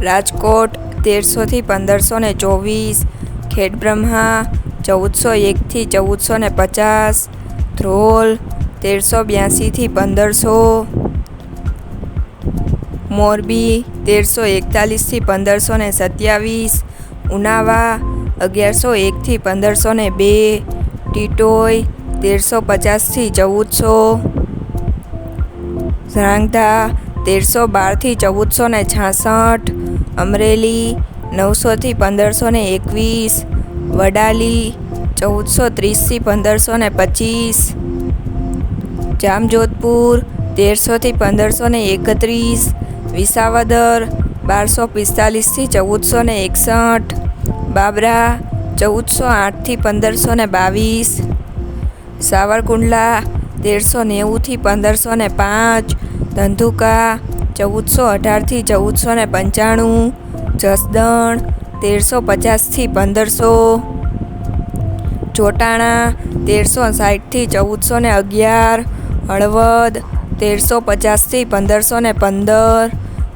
રાજકોટ તેરસોથી પંદરસો ને ચોવીસ, ખેડબ્રહ્મા ચૌદસો એકથી ચૌદસો ને પચાસ, ધ્રોલ તેરસો બ્યાસીથી પંદરસો, મોરબી તેરસો એકતાલીસથી પંદરસો ને સત્યાવીસ, ઉનાવા અગિયારસો એકથી પંદરસો ને બે ટીટોઈ તેરસો પચાસથી ચૌદસો ધ્રાંગધા તેરસો બારથી ચૌદસો ને છાસઠ, અમરેલી નવસોથી પંદરસો ને એકવીસ, વડાલી ચૌદસો ત્રીસથી પંદરસો ને પચીસ, જામજોધપુર તેરસોથી પંદરસો ને એકત્રીસ, વિસાવદર બારસો પિસ્તાલીસથી ચૌદસો ને એકસઠ, બાબરા ચૌદસો આઠથી પંદરસો ને બાવીસ, સાવરકુંડલા તેરસો નેવુંથી પંદરસો ને પાંચ, ધંધુકા ચૌદસો અઢારથી ચૌદસો ને પંચાણું, જસદણ તેરસો પચાસથી પંદરસો, ચોટાણા તેરસો સાઠથી ચૌદસો ને અગિયાર, હળવદ તેરસો પચાસથી પંદરસો ને પંદર,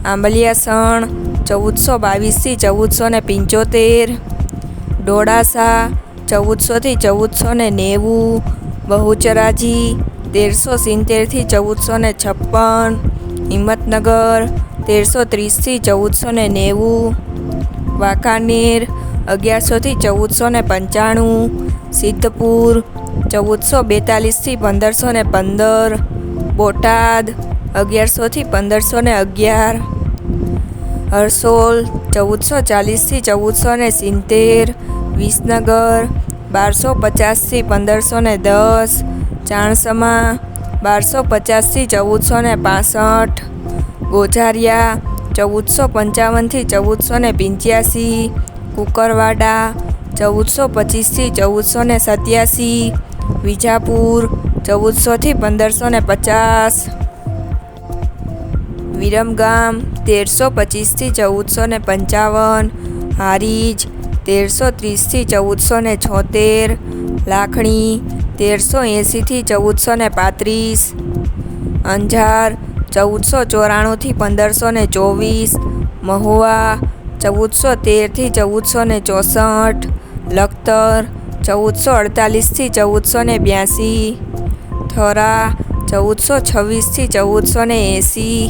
આંબલિયાસણ ચૌદસો બાવીસથી ચૌદસો ને પંચોતેર, ડોળાસા ચૌદસોથી ચૌદસો ને નેવું, બહુચરાજી તેરસો સિત્તેરથી ચૌદસો ને છપ્પન, હિંમતનગર, તેરસો ત્રીસથી ચૌદસો ને નેવું, વાંકાનેર, અગિયારસોથી ચૌદસો ને પંચાણું, સિદ્ધપુર, ચૌદસો બેતાલીસથી પંદરસો ને પંદર, બોટાદ, અગિયારસોથી પંદરસો ને અગિયાર, હરસોલ, ચૌદસો ચાલીસથી ચૌદસો ને સિત્તેર, વિસનગર, બારસો પચાસથી પંદરસો ને દસ ચાણસમા બારસો પચાસથી ચૌદસો ને પાસઠ. ગોઝારિયા ચૌદસો પંચાવનથી ચૌદસો ને પંચ્યાસી. કુકરવાડા ચૌદસો પચીસથી ચૌદસો ને સત્યાસી. વિજાપુર ચૌદસોથી પંદરસો ને પચાસ. વિરમગામ તેરસો પચીસથી ચૌદસો ને પંચાવન. હારીજ તેરસો ત્રીસથી ચૌદસો ને છોતેર. લાખણી તેરસો એંસીથી ચૌદસો ને પાંત્રીસ, અંજાર ચૌદસો ચોરાણુંથી પંદરસો ને ચોવીસ, મહુવા ચૌદસો તેરથી ચૌદસો ને ચોસઠ, લખતર ચૌદસો અડતાલીસથી ચૌદસો ને બ્યાસી, થરા ચૌદસો છવ્વીસથી ચૌદસો ને એંસી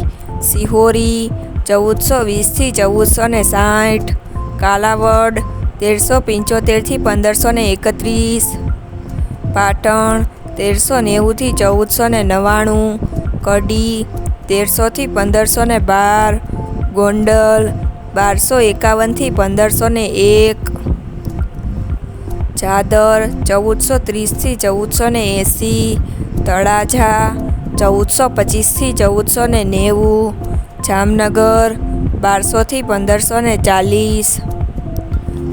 સિહોરી ચૌદસો વીસથી ચૌદસો ને સાઠ, કાલાવડ તેરસો પંચોતેરથી પંદરસો ને એકત્રીસ પાટણ, તેરસો નેવુંથી ચૌદસો ને નવ્વાણું, કડી, તેરસોથી પંદરસો ને બાર, ગોંડલ, બારસો એકાવનથી પંદરસો ને એક ચાદર ચૌદસો ત્રીસથી ચૌદસો ને એંસી, તળાજા, ચૌદસો પચીસથી ચૌદસો ને નેવું, જામનગર, બારસોથી પંદરસો ને ચાલીસ,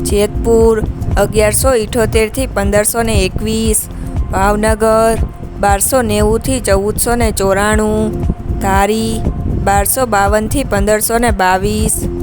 જેતપુર અગિયારસો ઇઠોતેરથી પંદરસો ને એકવીસ, ભાવનગર બારસો નેવુંથી ચૌદસો ને ચોરાણું, ધારી બારસો બાવનથી પંદરસો ને બાવીસ.